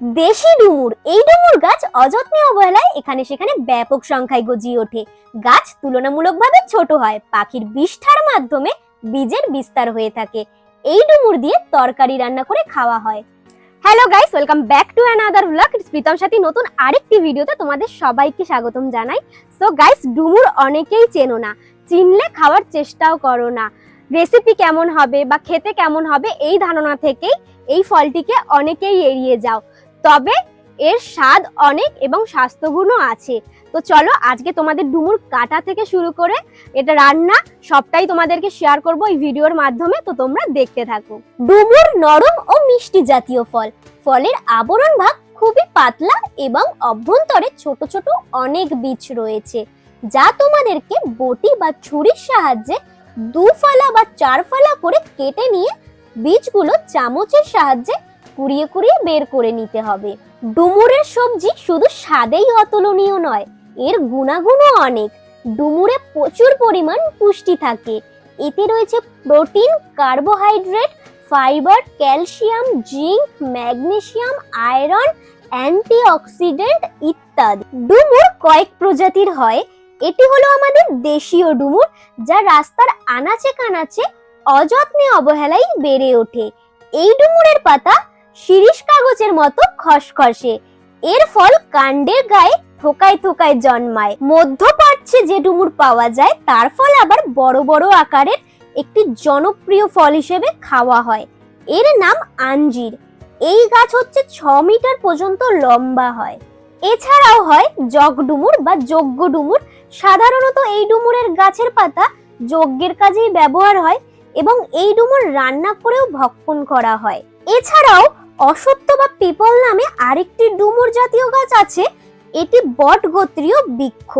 দেশি ডুমুর। এই ডুমুর গাছ অযত্নে অবহেলায় এখানে সেখানে ব্যাপক সংখ্যায় গজিয়ে ওঠে। গাছ তুলনামূলকভাবে ছোট হয়, পাখির বিষ্ঠার মাধ্যমে বীজের বিস্তার হয়ে থাকে। এই ডুমুর দিয়ে তরকারি রান্না করে খাওয়া হয়। Hello guys welcome back to another blog Pritam Sathi নতুন আরেকটি ভিডিওতে তোমাদের সবাইকে স্বাগতম জানাই। সো গাইস ডুমুর অনেকেই চেনো না। চিনলে খাওয়ার চেষ্টাও করো না। রেসিপি কেমন হবে বা খেতে কেমন হবে এই ধারণা থেকেই এই ফলটিকে অনেকেই এড়িয়ে যাও। তবে এর স্বাদ অনেক এবং স্বাস্থ্যগুণও আছে। তো চলো আজকে তোমাদের ডুমুর কাটা থেকে শুরু করে এটা রান্না সবটাই তোমাদেরকে শেয়ার করব এই ভিডিওর মাধ্যমে, তো তোমরা দেখতে থাকো। ডুমুর নরম ও মিষ্টি জাতীয় ফল। ফলের আবরণ ভাগ খুবই পাতলা এবং অভ্যন্তরে ছোট ছোট অনেক বীজ রয়েছে, যা তোমাদেরকে বটি বা ছুরির সাহায্যে দু ফালা বা চার ফালা করে কেটে নিয়ে বীজগুলো চামচের সাহায্যে কুড়িয়ে কুড়িয়ে বের করে নিতে হবে। ডুমুরের সবজি শুধু স্বাদেই অতুলনীয় নয়, এর গুণাগুণও অনেক। ডুমুরে প্রচুর পরিমাণ পুষ্টি থাকে। এতে রয়েছে protein, carbohydrate, fibre, calcium, zinc, magnesium, iron, antioxidant ইত্যাদি। ডুমুর কয়েক প্রজাতির হয়। এটি হলো আমাদের দেশীয় ডুমুর, যা রাস্তার আনাচে কানাচে অযত্নে অবহেলায় বেড়ে ওঠে। এই ডুমুরের পাতা শিরিষ কাগজের মতো খসখসে। এর ফল কাণ্ডের গায়ে থোকায় থোকায় জন্মায়। মধ্য মধ্যপ্রাচ্যে যে ডুমুর পাওয়া যায়, তার ফল আবার বড় বড় আকারের একটি জনপ্রিয় ফল হিসেবে খাওয়া হয়। এর নাম আঞ্জির। এই গাছ হচ্ছে ছ মিটার পর্যন্ত লম্বা হয়। এছাড়াও হয় জগ ডুমুর বা যজ্ঞ ডুমুর। সাধারণত এই ডুমুরের গাছের পাতা যজ্ঞের কাজেই ব্যবহার হয় এবং এই ডুমুর রান্না করেও ভক্ষণ করা হয়। এছাড়াও অসত্য বা পিপল নামে আরেকটি ডুমুর জাতীয় গাছ আছে, এটি বট গোত্রীয় বৃক্ষ।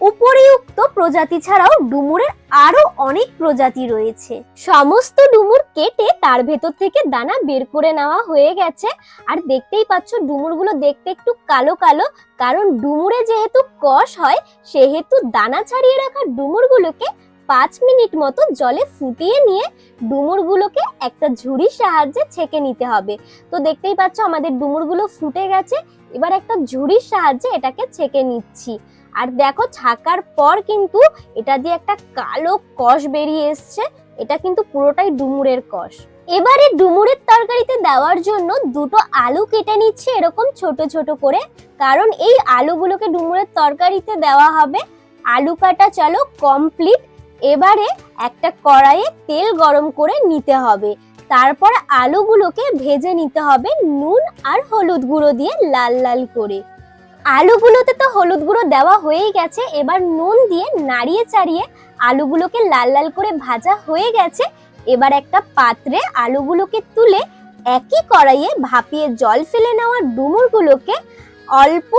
উপরিউক্ত প্রজাতি ছাড়াও ডুমুরের আরও অনেক প্রজাতি রয়েছে। সমস্ত ডুমুর কেটে তার ভেতর থেকে দানা বের করে নেওয়া হয়ে গেছে। আর দেখতেই পাচ্ছ, ডুমুরগুলো দেখতে একটু কালো কালো, কারণ ডুমুরে যেহেতু কষ হয়, সেহেতু দানা ছাড়িয়ে রাখা ডুমুরগুলোকে পাঁচ মিনিট মতো জলে ফুটিয়ে নিয়ে ডুমুরগুলোকে একটা ঝুড়ির সাহায্যে ছেঁকে নিতে হবে। তো দেখতেই পাচ্ছ আমাদের ডুমুরগুলো ফুটে গেছে, এবার একটা ঝুড়ির সাহায্যে এটাকে ছেঁকে নিচ্ছি। আর দেখো ছাকার পর কিন্তু এটা দিয়ে একটা কালো কষ বেরিয়ে এসছে, এটা কিন্তু পুরোটাই ডুমুরের কষ। এবারে ডুমুরের তরকারিতে দেওয়ার জন্য দুটো আলু কেটে নিচ্ছে এরকম ছোট ছোট করে, কারণ এই আলুগুলোকে ডুমুরের তরকারিতে দেওয়া হবে। আলু কাটা চলো কমপ্লিট এবারে একটা কড়াইয়ে তেল গরম করে নিতে হবে। তারপর আলুগুলোকে ভেজে নিতে হবে নুন আর হলুদ গুঁড়ো দিয়ে লাল লাল করে। আলুগুলোতে তো হলুদ গুঁড়ো দেওয়া হয়েই গেছে, এবার নুন দিয়ে নাড়িয়ে চাড়িয়ে আলুগুলোকে লাল লাল করে ভাজা হয়ে গেছে। এবার একটা পাত্রে আলুগুলোকে তুলে একই কড়াইয়ে ভাপিয়ে জল ফেলে নেওয়া ডুমুরগুলোকে অল্প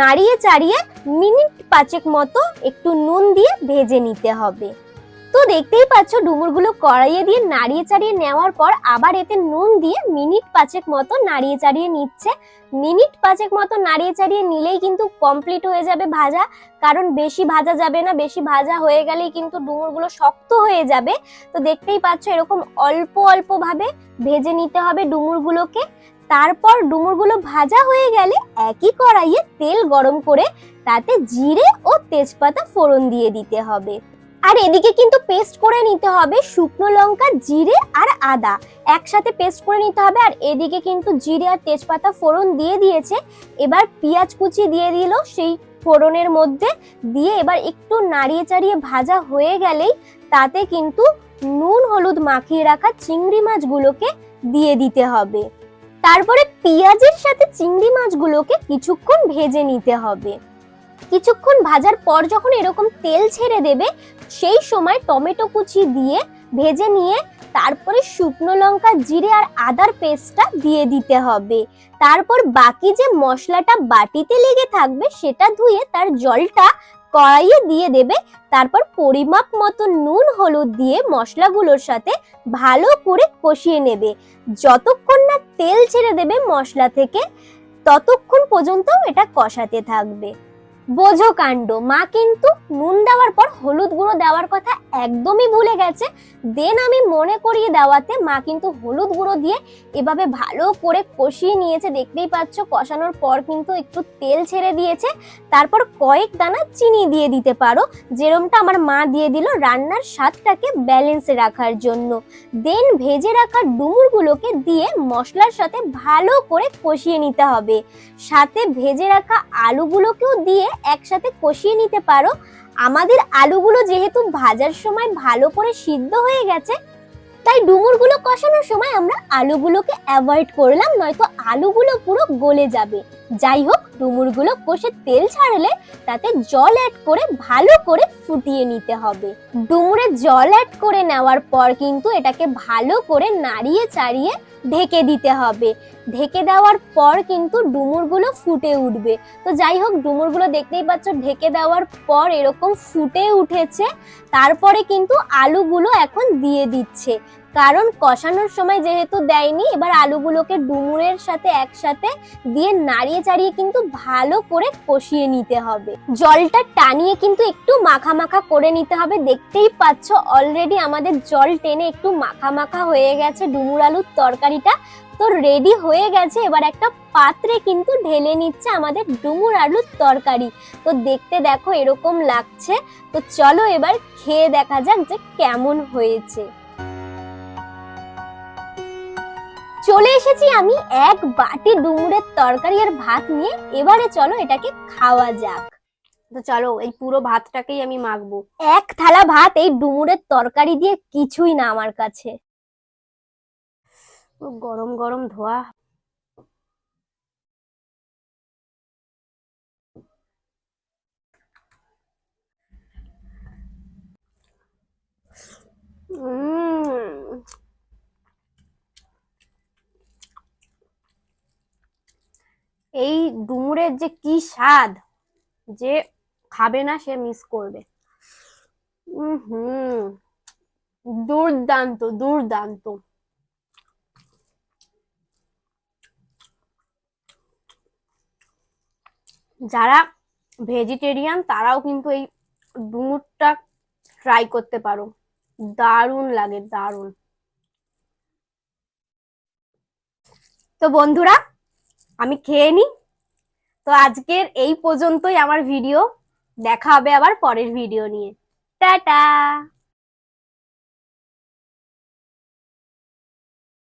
নাড়িয়ে চাড়িয়ে মিনিট পাঁচেক মতো একটু নুন দিয়ে ভেজে নিতে হবে। তো দেখতেই পাচ্ছ, ডুমুরগুলো কড়াইয়ে দিয়ে নাড়িয়ে চাড়িয়ে নেওয়ার পর আবার এতে নুন দিয়ে মিনিট পাঁচেক মতো নাড়িয়ে চাড়িয়ে নিচ্ছে। মিনিট পাঁচেক মতো নাড়িয়ে চাড়িয়ে নিলেই কিন্তু কমপ্লিট হয়ে যাবে ভাজা। কারণ বেশি ভাজা যাবে না, বেশি ভাজা হয়ে গেলেই কিন্তু ডুমুরগুলো শক্ত হয়ে যাবে। তো দেখতেই পাচ্ছ, এরকম অল্প অল্পভাবে ভেজে নিতে হবে ডুমুরগুলোকে। তারপর ডুমুরগুলো ভাজা হয়ে গেলে একই কড়াইয়ে তেল গরম করে তাতে জিরে ও তেজপাতা ফোড়ন দিয়ে দিতে হবে। আর এদিকে কিন্তু পেস্ট করে নিতে হবে শুকনো লঙ্কা, জিরে আর আদা। একসাথে পেস্ট করে নিতে হবে আর এদিকে কিন্তু জিরে আর তেজপাতা ফোড়ন দিয়ে দিয়েছে। এবার পেঁয়াজ কুচি দিয়ে দিল সেই ফোড়নের মধ্যে। দিয়ে এবার একটু নাড়িয়ে চাড়িয়ে ভাজা হয়ে গেলেই তাতে কিন্তু নুন, হলুদ মাখিয়ে রাখা চিংড়ি মাছগুলোকে দিয়ে দিতে হবে। তারপরে পেঁয়াজের সাথে চিংড়ি মাছগুলোকে কিছুক্ষণ ভেজে নিতে হবে। কিছুক্ষণ ভাজার পর যখন এরকম তেল ছেড়ে দেবে, সেই সময় টমেটো কুচি দিয়ে ভেজে নিয়ে তারপরে শুকনো লঙ্কা, জিরে আর আদার পেস্টটা দিয়ে দিতে হবে। তারপর বাকি যে মশলাটা বাটিতে লেগে থাকবে, সেটা ধুয়ে তার জলটা কড়াইয়ে দিয়ে দেবে। তারপর পরিমাপ মতো নুন, হলুদ দিয়ে মশলাগুলোর সাথে ভালো করে কষিয়ে নেবে। যতক্ষণ না তেল ছেড়ে দেবে মশলা থেকে, ততক্ষণ পর্যন্ত এটা কষাতে থাকবে। বোঝো কাণ্ড। মা কিন্তু নুন দেওয়ার পর হলুদ গুঁড়ো দেওয়ার কথা একদমই ভুলে গেছে। দেন আমি মনে করিয়ে দেওয়াতে মা কিন্তু হলুদ গুঁড়ো দিয়ে এভাবে ভালো করে কষিয়ে নিয়েছে। দেখতেই পাচ্ছ, কষানোর পর কিন্তু একটু তেল ছেড়ে দিয়েছে। তারপর কয়েক দানা চিনি দিয়ে দিতে পারো, যেরমটা আমার মা দিয়ে দিল রান্নার স্বাদটাকে ব্যালেন্সে রাখার জন্য। দেন ভেজে রাখা ডুমুরগুলোকে দিয়ে মশলার সাথে ভালো করে কষিয়ে নিতে হবে। সাথে ভেজে রাখা আলুগুলোকেও দিয়ে একসাথে কষিয়ে নিতে পারো। আমাদের আলুগুলো যেহেতু ভাজার সময় ভালো করে সিদ্ধ হয়ে গেছে, তাই ডুমুরগুলো কষানোর সময় আমরা আলুগুলোকে অ্যাভয়েড করলাম, নয়তো আলুগুলো পুরো গলে যাবে। যাই হোক ডুমুরগুলো কষে তেল ছাড়লে তাতে জল অ্যাড করে ভালো করে ফুটিয়ে নিতে হবে। ডুমুরে জল অ্যাড করে নেওয়ার পর কিন্তু এটাকে ভালো করে নাড়িয়ে চাড়িয়ে ঢেকে দিতে হবে। ঢেকে দেওয়ার পর কিন্তু ডুমুরগুলো ফুটে উঠবে। তো যাই হোক ডুমুরগুলো দেখতেই পাচ্ছ, ঢেকে দেওয়ার পর এরকম ফুটে উঠেছে। তারপরে কিন্তু আলুগুলো এখন দিয়ে দিচ্ছে। কারণ কষানোর সময় যেহেতু দেয়নি, এবার আলুগুলোকে ডুমুরের সাথে একসাথে দিয়ে নাড়িয়ে চাড়িয়ে কিন্তু ভালো করে কষিয়ে নিতে হবে। জলটা টানিয়ে কিন্তু একটু মাখা মাখা করে নিতে হবে। দেখতেই পাচ্ছ অলরেডি আমাদের জল টেনে একটু মাখা মাখা হয়ে গেছে ডুমুর আলুর তরকারিটা। তো রেডি হয়ে গেছে, এবার একটা পাত্রে কিন্তু ঢেলে নিচ্ছে আমাদের ডুমুর আলুর তরকারি। তো দেখতে দেখো এরকম লাগছে। তো চলো এবার খেয়ে দেখা যাক যে কেমন হয়েছে। চলে এসেছি আমি এক বাটি ডুমুরের তরকারি আর ভাত নিয়ে। এবারে চলো এটাকে খাওয়া যাক। তো চলো এই পুরো ভাতটাকেই আমি মাখবো। এক থালা ভাত এই ডুমুরের তরকারি দিয়ে কিছুই না আমার কাছে। গরম গরম ধোয়া। উম, এই ডুমুরের যে কি স্বাদ, যে খাবে না সে মিস করবে। হুম দুর্দান্ত দুর্দান্ত। যারা ভেজিটেরিয়ান তারাও কিন্তু এই ডুমুরটা ট্রাই করতে পারো। দারুণ লাগে, দারুণ। তো বন্ধুরা আমি খেয়ে নিই তো আজকের এই পর্যন্তই আমার ভিডিও দেখা হবে আবার পরের ভিডিও নিয়ে। টাটা!